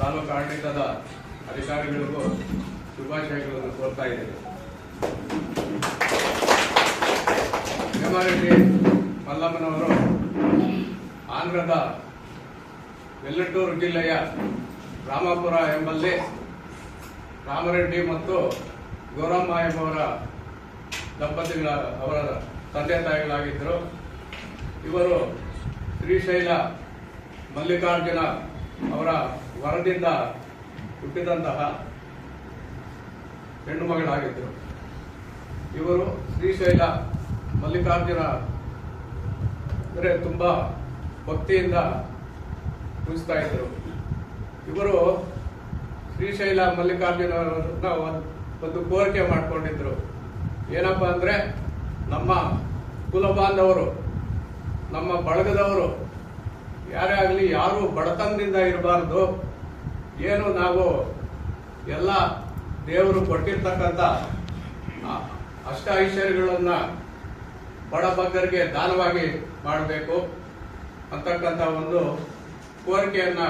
ತಾಲೂಕು ಆಡಳಿತದ ಅಧಿಕಾರಿಗಳಿಗೂ ಶುಭಾಶಯಗಳನ್ನು ಕೋರ್ತಾ ಇದ್ದೇನೆ ಹೇಮಾರೆಡ್ಡಿ ಮಲ್ಲಮ್ಮನವರು ಆಂಧ್ರದ ವೆಲ್ಲಟೂರು ಜಿಲ್ಲೆಯ ರಾಮಾಪುರ ಎಂಬಲ್ಲಿ ರಾಮರೆಡ್ಡಿ ಮತ್ತು ಗೌರಮ್ಮ ಎಂಬವರ ದಂಪತಿಗಳ, ಅವರ ತಂದೆ ತಾಯಿಗಳಾಗಿದ್ದರು. ಇವರು ಶ್ರೀಶೈಲ ಮಲ್ಲಿಕಾರ್ಜುನ ಅವರ ವರದಿಂದ ಹುಟ್ಟಿದಂತಹ ಹೆಣ್ಣು ಮಗಳಾಗಿದ್ದರು ಇವರು ಶ್ರೀಶೈಲ ಮಲ್ಲಿಕಾರ್ಜುನ ಅಂದರೆ ತುಂಬ ಭಕ್ತಿಯಿಂದ ಪೂಜಿಸ್ತಾ ಇದ್ದರು ಇವರು ಶ್ರೀಶೈಲ ಮಲ್ಲಿಕಾರ್ಜುನವರನ್ನ ಒಂದ್- ಕೋರಿಕೆ ಮಾಡಿಕೊಂಡಿದ್ರು. ಏನಪ್ಪ ಅಂದರೆ ನಮ್ಮ ಕುಲ ಬಾಂಧವರು ನಮ್ಮ ಬಳಗದವರು ಯಾರೇ ಆಗಲಿ ಯಾರು ಬಡತನದಿಂದ ಇರಬಾರ್ದು. ಏನು ನಾವು ಎಲ್ಲ ದೇವರು ಕೊಟ್ಟಿರ್ತಕ್ಕಂಥ ಅಷ್ಟ ಐಶ್ವರ್ಯಗಳನ್ನು ಬಡ ಬಗ್ಗರಿಗೆ ದಾನವಾಗಿ ಮಾಡಬೇಕು ಅಂತಕ್ಕಂಥ ಒಂದು ಕೋರಿಕೆಯನ್ನು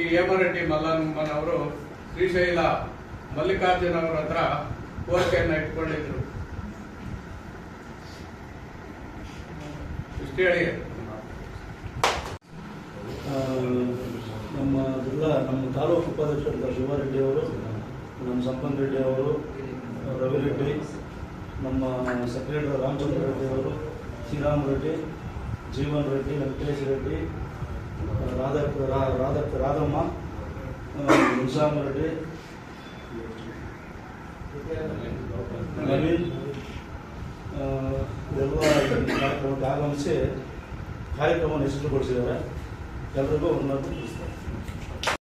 ಈ ಹೇಮರೆಡ್ಡಿ ಮಲ್ಲಮ್ಮನವರು ಶ್ರೀಶೈಲ ಮಲ್ಲಿಕಾರ್ಜುನ ಅವರ ಹತ್ರ ಕೋರಿಕೆಯನ್ನು ಇಟ್ಕೊಂಡಿದ್ರು. ಇಷ್ಟು ಹೇಳಿ. ನಮ್ಮ ತಾಲೂಕು ಉಪಾಧ್ಯಕ್ಷರಾದ ಶಿವಾರೆಡ್ಡಿ ಅವರು ನಮ್ಮ ಸಂಪನ್ ರೆಡ್ಡಿ ಅವರು ರವಿ ರೆಡ್ಡಿ ನಮ್ಮ ಸೆಕ್ರೆಟರಿ ರಾಮಚಂದ್ರ ರೆಡ್ಡಿ ಅವರು ಶ್ರೀರಾಮ್ ರೆಡ್ಡಿ ಜೀವನ್ ರೆಡ್ಡಿ ವೆಂಕಟೇಶ್ ರೆಡ್ಡಿ ರಾಧಕ್ ರಾ- ರಾಧಕ್ ರಾಧಮ್ಮ ಆ, ನಿಶಾಮ್ ರೆಡ್ಡಿ ನವೀನ್ ಆ, ಎಲ್ಲ ಈ ಕಾರ್ಯಕ್ರಮಕ್ಕೆ ಆಗಮಿಸಿ ಕಾರ್ಯಕ್ರಮವನ್ನು ಯಶಸ್ವಿಗೊಳಿಸಿದ್ದಾರೆ ಎಲ್ರಿಗೂ ಒಂದು